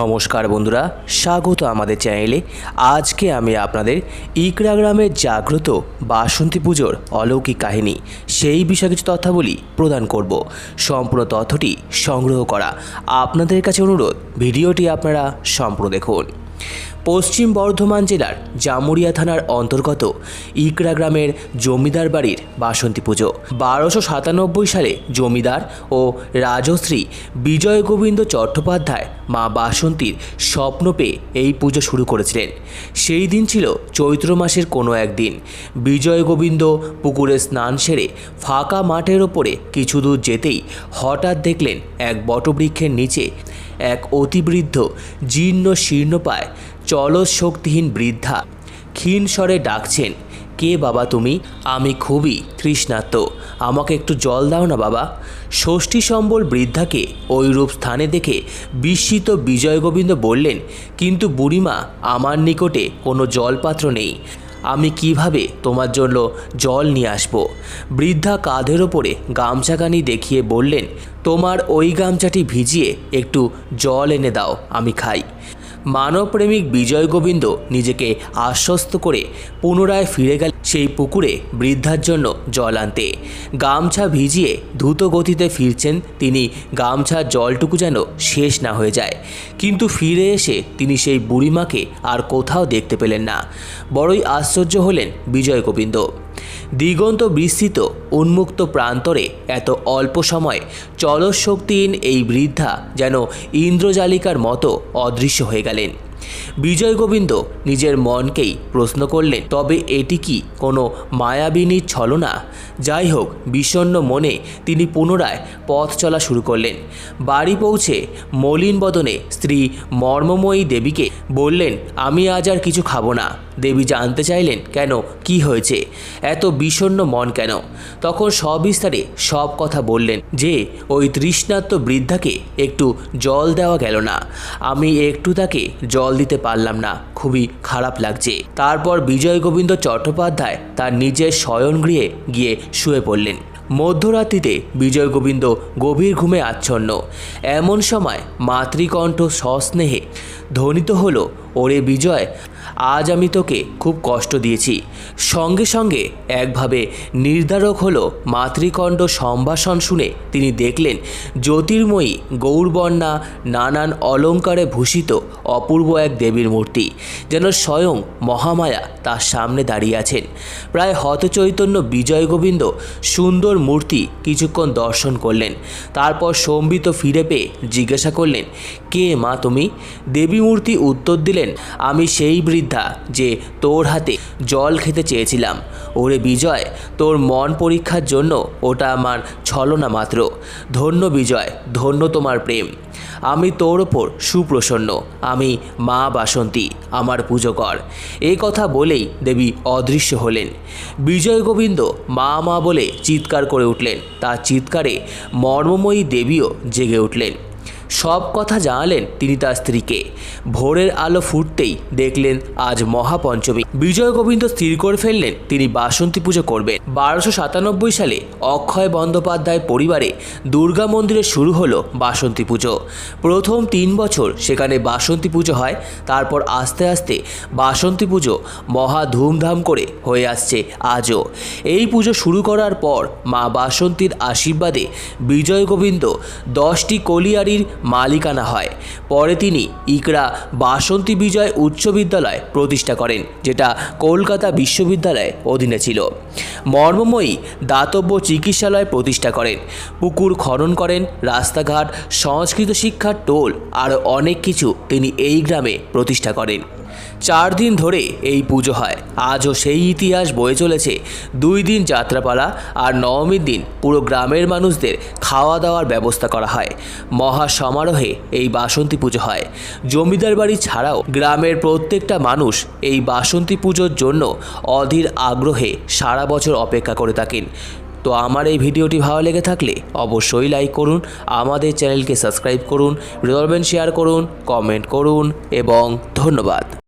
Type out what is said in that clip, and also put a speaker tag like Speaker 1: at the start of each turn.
Speaker 1: নমস্কার বন্ধুরা, স্বাগত আমাদের চ্যানেলে। আজকে আমি আপনাদের ইকরা গ্রামের জাগ্রত বাসন্তী পুজোর অলৌকিক কাহিনী, সেই বিষয়ে কিছু তথ্যাবলী প্রদান করব। সম্পূর্ণ তথ্যটি সংগ্রহ করা আপনাদের কাছে অনুরোধ, ভিডিওটি আপনারা সম্পূর্ণ দেখুন। পশ্চিম বর্ধমান জেলার জামুরিয়া থানার অন্তর্গত ইকরা গ্রামের জমিদার বাড়ির বাসন্তী পুজো। বারোশো সাতানব্বই সালে জমিদার ও রাজশ্রী বিজয় গোবিন্দ চট্টোপাধ্যায় মা বাসন্তীর স্বপ্ন পেয়ে এই পুজো শুরু করেছিলেন। সেই দিন ছিল চৈত্র মাসের কোনো একদিন বিজয় গোবিন্দ পুকুরে স্নান সেরে ফাঁকা মাঠের ওপরে কিছু দূর যেতেই হঠাৎ দেখলেন এক বটবৃক্ষের নিচে এক অতিবৃদ্ধ, জীর্ণ শীর্ণপায় চলস শক্তিহীন বৃদ্ধা। ক্ষীণ স্বরে ডাকছেন, কে বাবা তুমি? আমি খুবই তৃষ্ণার্ত। আমাকে একটু জল দাও না বাবা। ষষ্ঠী সম্বল বৃদ্ধাকে ওইরূপ স্থানে দেখে বিস্মিত বিজয় গোবিন্দ বললেন, কিন্তু বুড়িমা, আমার নিকটে কোনো জলপাত্র নেই। আমি কীভাবে তোমার জন্য জল নিয়ে আসব? বৃদ্ধা কাঁধের ওপরে গামছাখানি দেখিয়ে বললেন, তোমার ওই গামছাটি ভিজিয়ে একটু জল এনে দাও, আমি খাই। মানবপ্রেমিক বিজয় গোবিন্দ নিজেকে আশ্বস্ত করে পুনরায় ফিরে গেল সেই পুকুরে বৃদ্ধার জন্য জল আনতে। গামছা ভিজিয়ে দ্রুত গতিতে ফিরছেন তিনি গামছার জলটুকু যেন শেষ না হয়ে যায়। কিন্তু ফিরে এসে তিনি সেই বুড়িমাকে আর কোথাও দেখতে পেলেন না। বড়ই আশ্চর্য হলেন বিজয় গোবিন্দ। দিগন্ত বিস্তৃত, উন্মুক্ত প্রান্তরে এত অল্প সময়ে চলশক্তিহীন এই বৃদ্ধা যেন ইন্দ্রজালিকার মতো অদৃশ্য হয়ে গেলেন। বিজয় গোবিন্দ নিজের মনকেই প্রশ্ন করলেন, তবে এটি কি কোনো মায়াবিনীর ছলনা? যাই হোক বিষণ্ণ মনে তিনি পুনরায় পথ চলা শুরু করলেন। বাড়ি পৌঁছে মলিন বদনে স্ত্রী মর্মময়ী দেবীকে বললেন, আমি আজ আর কিছু খাব না। দেবী জানতে চাইলেন, কেন? কি হয়েছে? এত বিষণ্ণ মন কেন? তখন সবিস্তারে সব কথা বললেন যে, ওই তৃষ্ণাত্ম বৃদ্ধাকে একটু জল দেওয়া গেল না। আমি একটু তাকে জল দিতে পারলাম না। খুবই খারাপ লাগছে। তারপর বিজয় গোবিন্দ চট্টোপাধ্যায় তার নিজের শয়নগৃহে গিয়ে শুয়ে পড়লেন। মধ্যরাত্রিতে বিজয় গোবিন্দ গভীর ঘুমে আচ্ছন্ন। এমন সময় মাতৃকণ্ঠ সস্নেহে, ধ্বনিত হলো, ওরে বিজয়, আজ আমি তোকে খুব কষ্ট দিয়েছি। সঙ্গে সঙ্গে একভাবে নির্ধারক হলো মাতৃকণ্ঠ সম্ভাষণ শুনে তিনি দেখলেন, জ্যোতির্ময়ী গৌরবর্ণা নানান অলঙ্কারে ভূষিত অপূর্ব এক দেবীর মূর্তি। যেন স্বয়ং মহামায়া তার সামনে দাঁড়িয়ে আছেন। প্রায় হতচৈতন্য বিজয় গোবিন্দ সুন্দর মূর্তি কিছুক্ষণ দর্শন করলেন। তারপর সম্বিত ফিরে পেয়ে জিজ্ঞাসা করলেন, কে মা তুমি? দেবী মূর্তি উত্তর দিলেন, আমি সেই বৃদ্ধা যে তোর হাতে জল খেতে চেয়েছিলাম। ওরে বিজয়, তোর মন পরীক্ষার জন্য ওটা আমার ছলনা মাত্র। ধন্য বিজয়, ধন্য তোমার প্রেম। আমি তোর ওপর সুপ্রসন্ন, আমি মা বাসন্তী আমার পুজো কর। এই কথা বলেই দেবী অদৃশ্য হলেন। বিজয় গোবিন্দ মা মা বলে চিৎকার করে উঠলেন। তার চিৎকারে মর্মময়ী দেবীও জেগে উঠলেন। সব কথা জানালেন তিনি তার স্ত্রীকে। ভোরের আলো ফুটতেই দেখলেন আজ মহাপঞ্চমী। বিজয় গোবিন্দ স্থির করে ফেললেন, তিনি বাসন্তী পুজো করবেন। বারোশো সাতানব্বই সালে অক্ষয় বন্দ্যোপাধ্যায় পরিবারে দুর্গা মন্দিরে শুরু হলো বাসন্তী পুজো। প্রথম তিন বছর সেখানে বাসন্তী পুজো হয়, তারপর আস্তে আস্তে বাসন্তী পুজো মহা ধুমধাম করে হয়ে আসছে আজও। এই পুজো শুরু করার পর মা বাসন্তীর আশীর্বাদে বিজয় গোবিন্দ দশটি কলিয়ারির মালিকানা হয়। পরে তিনি ইকরা বাসন্তী বিজয় উচ্চ বিদ্যালয় প্রতিষ্ঠা করেন, যেটা কলকাতা বিশ্ববিদ্যালয়ের অধীনে ছিল। মর্মময়ী দাতব্য চিকিৎসালয় প্রতিষ্ঠা করেন। পুকুর খনন করেন, রাস্তাঘাট, সংস্কৃত শিক্ষার টোল আরও অনেক কিছু তিনি এই গ্রামে প্রতিষ্ঠা করেন। চার দিন ধরে এই পুজো হয়। আজও সেই ইতিহাস বয়ে চলেছে। দুই দিন যাত্রাপালা আর নবমীর দিন পুরো গ্রামের মানুষদের খাওয়া দাওয়ার ব্যবস্থা করা হয়। মহা সমারোহে এই বাসন্তী পুজো হয়। জমিদার বাড়ি ছাড়াও গ্রামের প্রত্যেকটা মানুষ এই বাসন্তী পুজোর জন্য অধীর আগ্রহে সারা বছর অপেক্ষা করে থাকেন। তো আমার এই ভিডিওটি ভালো লেগে থাকলে অবশ্যই লাইক করুন, আমাদের চ্যানেলকে সাবস্ক্রাইব করুন, রিজলভেন্ট শেয়ার করুন, কমেন্ট করুন এবং ধন্যবাদ।